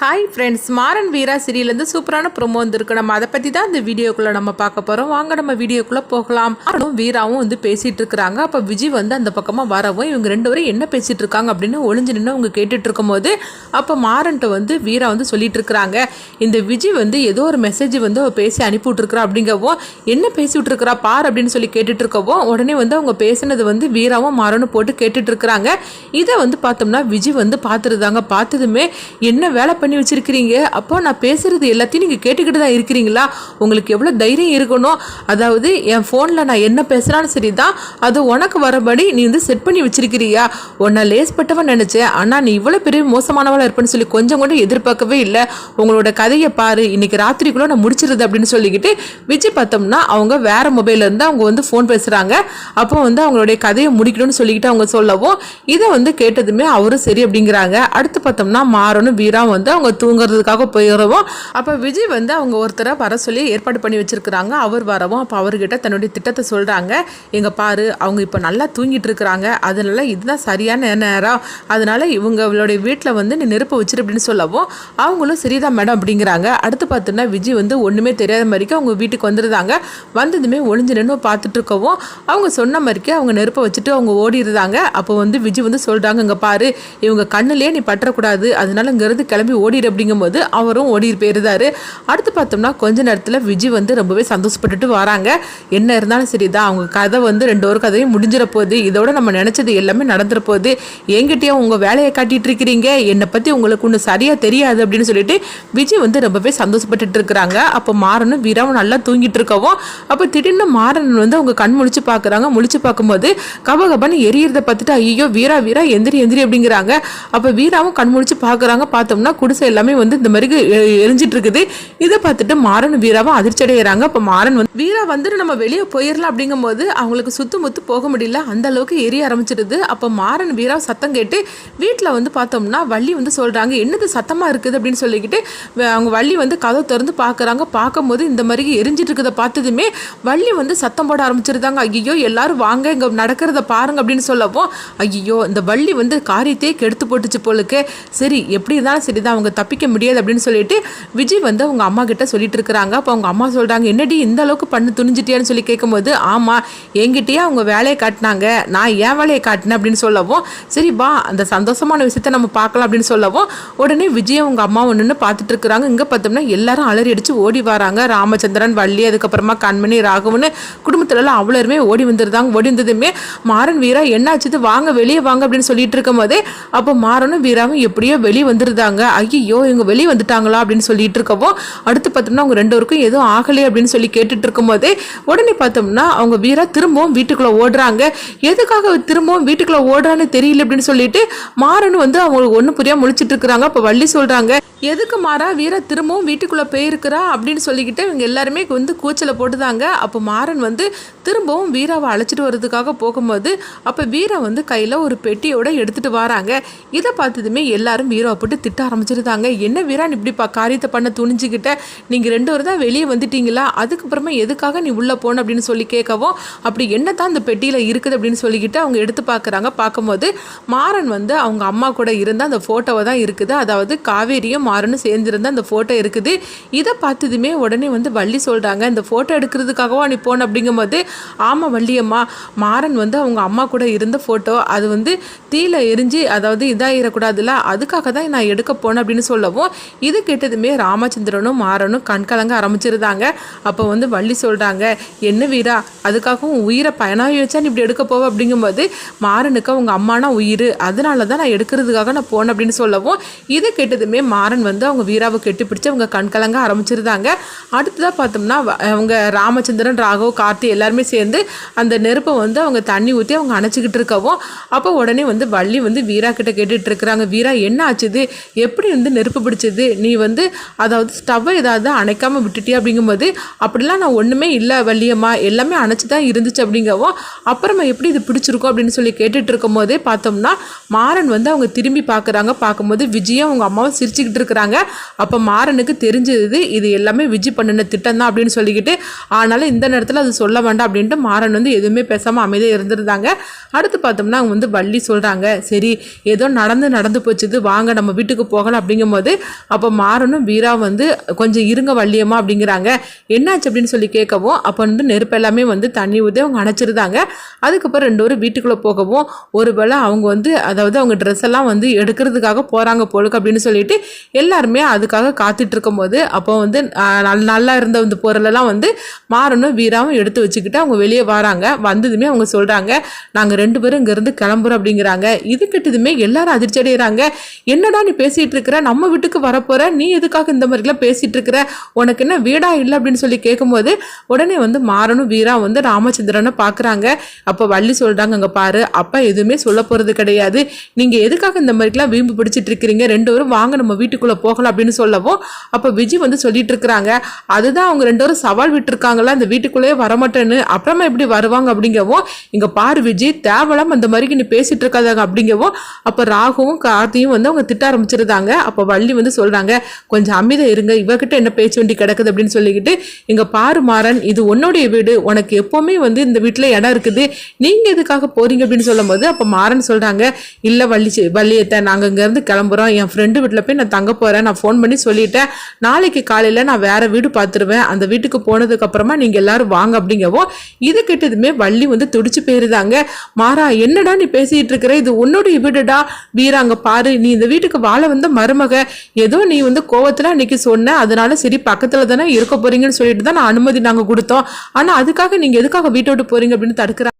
Hi friends Maran Veera சீரியலேருந்து சூப்பரான promo வந்திருக்கு. நம்ம அதை பற்றி தான் இந்த வீடியோக்குள்ளே நம்ம பார்க்க போகிறோம் வாங்க நம்ம வீடியோக்குள்ளே போகலாம். அவனும் வீராவும் வந்து பேசிகிட்டு இருக்கிறாங்க. அப்போ விஜய் வந்து அந்த பக்கமாக வரவும் இவங்க ரெண்டு பேரும் என்ன பேசிகிட்டு இருக்காங்க அப்படின்னு ஒளிஞ்சு நின்று அவங்க கேட்டுட்டு இருக்கும்போது அப்போ மாறன்ட்ட வந்து வீரா வந்து சொல்லிட்டு இருக்கிறாங்க. இந்த விஜய் வந்து ஏதோ ஒரு மெசேஜ் வந்து அவள் பேசி அனுப்பி விட்ருக்குறா என்ன பேசி இருக்கிறா பார் அப்படின்னு சொல்லி கேட்டுட்டு இருக்கவோ உடனே வந்து அவங்க பேசினது வந்து வீராவும் மாறனும் போட்டு கேட்டுட்டு இருக்கிறாங்க. இதை வந்து பார்த்தோம்னா விஜய் வந்து பார்த்துருந்தாங்க பார்த்ததுமே என்ன வேலை பண்ணி வச்சுருக்கிறீங்க? அப்போ நான் பேசுகிறது எல்லாத்தையும் நீங்கள் கேட்டுக்கிட்டு தான் இருக்கிறீங்களா? உங்களுக்கு எவ்வளோ தைரியம் இருக்கணும்? அதாவது என் ஃபோனில் நான் என்ன பேசுகிறான்னு சரி தான் அது உனக்கு வரபடி நீ வந்து செட் பண்ணி வச்சிருக்கிறியா? உன்னை லேஸ்பட்டவன் நினச்சேன். ஆனால் நீ இவ்வளோ பெரிய மோசமானவளாக இருப்பேன்னு சொல்லி கொஞ்சம் கூட எதிர்பார்க்கவே இல்லை. உங்களோட கதையை பாரு. இன்றைக்கி ராத்திரிக்குள்ளே நான் முடிச்சிருது அப்படின்னு சொல்லிக்கிட்டு விஜய் பார்த்தோம்னா அவங்க வேறு மொபைல்ல இருந்து அவங்க வந்து ஃபோன் பேசுகிறாங்க அப்போ வந்து அவங்களுடைய கதையை முடிக்கணும்னு சொல்லிக்கிட்டு அவங்க சொல்லவும் இதை வந்து கேட்டதுமே அவரும் சரி அப்படிங்கிறாங்க. அடுத்து பார்த்தோம்னா மாறனும் வீரா வந்து அவங்க தூங்குறதுக்காக போயிடவும் அப்போ விஜய் வந்து அவங்க ஒருத்தரை வர சொல்லி ஏற்பாடு பண்ணி வச்சிருக்கிறாங்க. அவர் வரவும் அப்போ அவர்கிட்ட தன்னுடைய திட்டத்தை சொல்கிறாங்க எங்கள் பாரு அவங்க இப்போ நல்லா தூங்கிட்டு இருக்கிறாங்க. அதனால இதுதான் சரியான நேரம். அதனால் இவங்களுடைய வீட்டில் வந்து நீ நெருப்பு வச்சிரு அப்படின்னு சொல்லவும் அவங்களும் சரிதான் மேடம் அப்படிங்கிறாங்க. அடுத்து பார்த்தோன்னா விஜய் வந்து ஒன்றுமே தெரியாத மாதிரிக்கு அவங்க வீட்டுக்கு வந்துருந்தாங்க வந்ததுமே ஒளிஞ்சு நின்று பார்த்துட்டு இருக்கவும் அவங்க சொன்ன மாதிரிக்கு அவங்க நெருப்பை வச்சுட்டு அவங்க ஓடிடுறாங்க. அப்போ வந்து விஜய் வந்து சொல்கிறாங்க இங்கே பாரு இவங்க கண்ணுலேயே நீ பற்றக்கூடாது அதனால இங்கேருந்து கிளம்பி ஓடிடு அப்படிங்கும்போது அவரும் ஓடி போயிருந்தாரு. அடுத்து பார்த்தோம்னா கொஞ்ச நேரத்தில் விஜய் வந்து ரொம்பவே சந்தோஷப்பட்டுட்டு வராங்க. என்ன இருந்தாலும் சரிதான் அவங்க கதை வந்து ரெண்டு ஒரு கதையும் முடிஞ்சிட போகுது இதோட நம்ம நினச்சது எல்லாமே நடந்துற போகுது உங்கள் வேலையை காட்டிட்டு இருக்கிறீங்க என்னை பற்றி உங்களுக்கு ஒன்று சரியாக தெரியாது அப்படின்னு சொல்லிட்டு விஜய் வந்து ரொம்பவே சந்தோஷப்பட்டுட்டு இருக்கிறாங்க. அப்போ மாறனும் வீராவும் நல்லா தூங்கிட்டு இருக்கவும் அப்போ திடீர்னு மாறன் வந்து அவங்க கண் முழிச்சு பார்க்குறாங்க முழிச்சு பார்க்கும்போது கபகபன்னு எரியறத பார்த்துட்டு ஐயோ வீரா வீரா எந்திரி எந்திரி அப்படிங்கிறாங்க. அப்போ வீராவும் கண் முழிச்சு பார்க்குறாங்க பார்த்தோம்னா குடி குடிசை எல்லாமே வந்து இந்த மாதிரி எரிஞ்சிட்டு இருக்குது இதை பார்த்துட்டு மாறன் வீராவும் அதிர்ச்சி அடைகிறாங்க அப்போ மாறன் வந்து வீரா வந்துட்டு நம்ம வெளியே போயிடலாம் அப்படிங்கும்போது அவங்களுக்கு சுத்து முத்து போக முடியல. அந்த அளவுக்கு எரிய ஆரம்பிச்சிடுது. அப்போ மாறன் வீரா சத்தம் கேட்டு வீட்டில் வந்து பார்த்தோம்னா வள்ளி வந்து சொல்கிறாங்க என்னது சத்தமாக இருக்குது? அப்படின்னு சொல்லிக்கிட்டு வ- அவங்க வள்ளி வந்து கதவை திறந்து பார்க்குறாங்க பார்க்கும்போது இந்த மாதிரி எரிஞ்சிட்டு இருக்கிறத பார்த்ததுமே வள்ளி வந்து சத்தம் போட ஆரம்பிச்சிருந்தாங்க. ஐயோ எல்லாரும் வாங்க இங்கே நடக்கிறத பாருங்க அப்படின்னு சொல்லவும் ஐயோ இந்த வள்ளி வந்து காரியத்தையே கெடுத்து போட்டுச்சு போலுக்கு. சரி எப்படி இருந்தாலும் சரிதான் அவங்க தப்பிக்க முடியாது அப்படின்னு சொல்லிட்டு விஜய் வந்து அவங்க அம்மா கிட்ட சொல்லிட்டு இருக்கிறாங்க. அப்போ அவங்க அம்மா சொல்கிறாங்க என்னடி இந்த அளவுக்கு பண்ணு துணிஞ்சிட்டியான்னு சொல்லி கேட்கும்போது ஆமாம் என்கிட்டயே அவங்க வேலையை காட்டினாங்க. நான் ஏன் வேலையை காட்டினேன்? அப்படின்னு சொல்லவும் சரி வா அந்த சந்தோஷமான விஷயத்த நம்ம பார்க்கலாம் அப்படின்னு சொல்லவும் உடனே விஜய் அவங்க அம்மா ஒன்றுன்னு பார்த்துட்டு இருக்கிறாங்க. இங்கே பார்த்தோம்னா எல்லாரும் அலறி அடிச்சு ஓடி வராங்க. ராமச்சந்திரன் வள்ளி அதுக்கப்புறமா கண்மணி ராகவன் குடும்பத்துலலாம் அவ்வளோருமே ஓடி வந்துருந்தாங்க. ஓடி வந்ததுமே மாறன் வீரா என்னாச்சுது வாங்க வெளியே வாங்க அப்படின்னு சொல்லிட்டு இருக்கும்போதே அப்போ மாறனும் வீராவும் எப்படியோ வெளியே வந்துருந்தாங்க. ஐயோ ஐயோ இவங்க வெளியே வந்துட்டாங்களா? அப்படின்னு சொல்லிட்டு இருக்கவும் அடுத்து பார்த்தோம்னா அவங்க ரெண்டு பேருக்கும் எதுவும் ஆகலை அப்படின்னு சொல்லி கேட்டுட்டு இருக்கும்போதே உடனே பார்த்தோம்னா அவங்க வீரா திரும்பவும் வீட்டுக்குள்ள ஓடுறாங்க. எதுக்காக திரும்பவும் வீட்டுக்குள்ள ஓடுறான்னு தெரியல அப்படின்னு சொல்லிட்டு மாறன் வந்து அவங்களுக்கு ஒன்றும் புரியா முழிச்சிட்டு இருக்கிறாங்க. அப்போ வள்ளி சொல்றாங்க எதுக்கு மாறா? வீரா திரும்பவும் வீட்டுக்குள்ளே போயிருக்கிறா அப்படின்னு சொல்லிக்கிட்டு இவங்க எல்லாருமே வந்து கூச்சலை போட்டுதாங்க. அப்போ மாறன் வந்து திரும்பவும் வீராவை அழைச்சிட்டு வர்றதுக்காக போகும்போது அப்போ வீரா வந்து கையில் ஒரு பெட்டியோட எடுத்துகிட்டு வராங்க. இதை பார்த்ததுமே எல்லாரும் வீராவை போட்டு திட்ட ஆரம்பிச்சிருந்தாங்க. என்ன வீரா நீ இப்படி பா காரியத்தை பண்ண துணிஞ்சுக்கிட்ட? நீங்கள் ரெண்டு பேரும் தான் வெளியே வந்துட்டீங்களா? அதுக்கப்புறமா எதுக்காக நீ உள்ளே போன? அப்படின்னு சொல்லி கேட்கவும் அப்படி என்ன தான் அந்த பெட்டியில் இருக்குது? அப்படின்னு சொல்லிக்கிட்டு அவங்க எடுத்து பார்க்குறாங்க. பார்க்கும்போது மாறன் வந்து அவங்க அம்மா கூட இருந்த அந்த ஃபோட்டோவை தான் இருக்குது. அதாவது காவேரியும் மாறனும் சேர்ந்துருந்தா அந்த ஃபோட்டோ இருக்குது. இதை பார்த்ததுமே உடனே வந்து வள்ளி சொல்கிறாங்க இந்த ஃபோட்டோ எடுக்கிறதுக்காகவா நீ போன? அப்படிங்கும்போது ஆமாம் வள்ளியம்மா மாறன் வந்து அவங்க அம்மா கூட இருந்த ஃபோட்டோ அது வந்து தீயில எரிஞ்சு அதாவது இதாகிடக்கூடாதுல்ல அதுக்காக தான் நான் எடுக்க போனேன் அப்படின்னு சொல்லவும் இது கேட்டதுமே ராமச்சந்திரனும் மாறனும் கண்கலங்க ஆரம்பிச்சிருந்தாங்க. அப்போ வந்து வள்ளி சொல்கிறாங்க என்ன வீரா அதுக்காகவும் உயிரை பயனாக வச்சா நீ இப்படி எடுக்க போவ? அப்படிங்கும்போது மாறனுக்கு அவங்க அம்மானா உயிர் அதனால தான் நான் எடுக்கிறதுக்காக நான் போனேன் அப்படின்னு சொல்லவும் இது கேட்டதுமே மாறன் வந்து அவங்க வீராவை கெட்டிப்பிடிச்சு அவங்க கண்கலங்க ஆரம்பிச்சிருந்தாங்க. அடுத்ததாக பார்த்தோம்னா வ- அவங்க ராமச்சந்திரன் ராகவ் கார்த்தி எல்லாருமே சேர்ந்து அந்த நெருப்பை வந்து அவங்க தண்ணி ஊற்றி அவங்க அணைச்சிக்கிட்டு இருக்கவும் அப்போ உடனே வந்து வள்ளி வந்து வீரா கிட்ட கேட்டுட்டு இருக்கிறாங்க. வீரா என்ன ஆச்சுது? எப்படி வந்து நெருப்பு பிடிச்சது? நீ வந்து அதாவது ஸ்டவ்வை ஏதாவது அணைக்காமல் விட்டுட்டியா? அப்படிங்கும்போது அப்படிலாம் நான் ஒன்றுமே இல்லை வள்ளியம்மா எல்லாமே அணைச்சி தான் இருந்துச்சு அப்படிங்கவும் அப்புறமா எப்படி இது பிடிச்சிருக்கும்? அப்படின்னு சொல்லி கேட்டுட்டு இருக்கும் போதே பார்த்தோம்னா மாறன் வந்து அவங்க திரும்பி பார்க்குறாங்க. பார்க்கும்போது விஜயும் அவங்க அம்மாவும் சிரிச்சுக்கிட்டு இருக்கிறாங்க அப்போ மாறனுக்கு தெரிஞ்சது இது எல்லாமே விஜி பண்ணின திட்டம் தான் அப்படின்னு சொல்லிக்கிட்டு ஆனாலும் இந்த நேரத்தில் அது சொல்ல வேண்டாம் அப்படின்ட்டு மாறன் வந்து எதுவுமே பேசாமல் அமைதியாக இருந்திருந்தாங்க. அடுத்து பார்த்தோம்னா அவங்க வந்து வள்ளி சொல்கிறாங்க சரி ஏதோ நடந்து நடந்து போச்சுது வாங்க நம்ம வீட்டுக்கு போகலாம் அப்படிங்கும்போது அப்போ மாறனும் வீரா வந்து கொஞ்சம் இருங்க வள்ளியம்மா அப்படிங்கிறாங்க. என்னாச்சு அப்படின்னு சொல்லி கேட்கவும் அப்போ வந்து நெருப்பு எல்லாமே வந்து தண்ணி ஊற்றி அவங்க அணைச்சிருந்தாங்க. அதுக்கப்புறம் ரெண்டு பேரும் வீட்டுக்குள்ளே போகவும் ஒருவேளை அவங்க வந்து அதாவது அவங்க ட்ரெஸ் எல்லாம் வந்து எடுக்கிறதுக்காக போகிறாங்க போலுக்கு அப்படின்னு சொல்லிட்டு எல்லாருமே அதுக்காக காத்துட்டு இருக்கும்போது அப்போ வந்து நல் நல்ல- நல்லா இருந்த இந்த பொருளெல்லாம் வந்து மாறனும் வீராவும் எடுத்து வச்சுக்கிட்டு அவங்க வெளியே வராங்க. வந்ததுமே அவங்க சொல்கிறாங்க நாங்கள் ரெண்டு பேரும் இங்கேருந்து கிளம்புறோம் அப்படிங்கிறாங்க. இது கிட்டதுமே எல்லாரும் அதிர்ச்சி அடைகிறாங்க என்னடா நீ பேசிகிட்டு இருக்கிற நம்ம வீட்டுக்கு வரப்போகிற நீ எதுக்காக இந்த மாதிரிலாம் பேசிகிட்டு இருக்கிற உனக்கு என்ன வீடா இல்லை? அப்படின்னு சொல்லி கேட்கும்போது உடனே வந்து மாறனும் வீரா வந்து ராமச்சந்திரனை பார்க்குறாங்க அப்போ வள்ளி சொல்கிறாங்க அங்கே பாரு அப்பா எதுவுமே சொல்ல போகிறது கிடையாது. நீங்கள் எதுக்காக இந்த மாதிரிலாம் வீம்பு பிடிச்சிட்டு இருக்கிறீங்க ரெண்டு பேரும் வாங்க நம்ம வீட்டுக்கு வீட்டுக்குள்ளே போகலாம் அப்படின்னு சொல்லவும் அப்போ விஜய் வந்து சொல்லிட்டு இருக்கிறாங்க. அதுதான் அவங்க ரெண்டு பேரும் சவால் விட்டுருக்காங்களா அந்த வீட்டுக்குள்ளேயே வரமாட்டேன்னு. அப்புறமா எப்படி வருவாங்க அப்படிங்கவும் இங்கே பாரு விஜய் தேவலாம் அந்த மாதிரி நீ பேசிட்டு இருக்காதாங்க அப்படிங்கவும் அப்போ ராகுவும் கார்த்தியும் வந்து அவங்க திட்ட ஆரம்பிச்சிருந்தாங்க. அப்போ வள்ளி வந்து சொல்கிறாங்க கொஞ்சம் அமைதியா இருங்க இவகிட்ட என்ன பேச்சு வண்டி கிடக்குது அப்படின்னு சொல்லிக்கிட்டு இங்கே பாரு மாறன் இது உன்னுடைய வீடு உனக்கு எப்போவுமே வந்து இந்த வீட்டில் இடம் இருக்குது நீங்கள் எதுக்காக போகிறீங்க அப்படின்னு சொல்லும்போது அப்போ மாறன் சொல்கிறாங்க இல்லை வள்ளி வள்ளியத்தை நாங்கள் இங்கேருந்து கிளம்புறோம் என் ஃப்ரெண்டு வீட்டில் போய் நான் தங்க போகிறேன் நான் ஃபோன் பண்ணி சொல்லிட்டேன். நாளைக்கு காலையில் நான் வேற வீடு பார்த்துருவேன் அந்த வீட்டுக்கு போனதுக்கப்புறமா நீங்கள் எல்லாரும் வாங்க அப்படிங்கவோ இது கிட்டதுமே வள்ளி வந்து துடிச்சு போயிருந்தாங்க மாறா என்னடா நீ பேசிட்டு இருக்கிற? இது உன்னுடைய வீடுடா வீராங்க பாரு. நீ இந்த வீட்டுக்கு வாழ வந்த மருமக. ஏதோ நீ வந்து கோவத்தில் அன்னைக்கு சொன்ன. அதனால சரி பக்கத்தில் தானே இருக்க போறீங்கன்னு சொல்லிட்டு தான் நான் அனுமதி நாங்கள் கொடுத்தோம். ஆனால் அதுக்காக நீங்கள் எதுக்காக வீட்டை விட்டு போறீங்க அப்படின்னு தடுக்கிற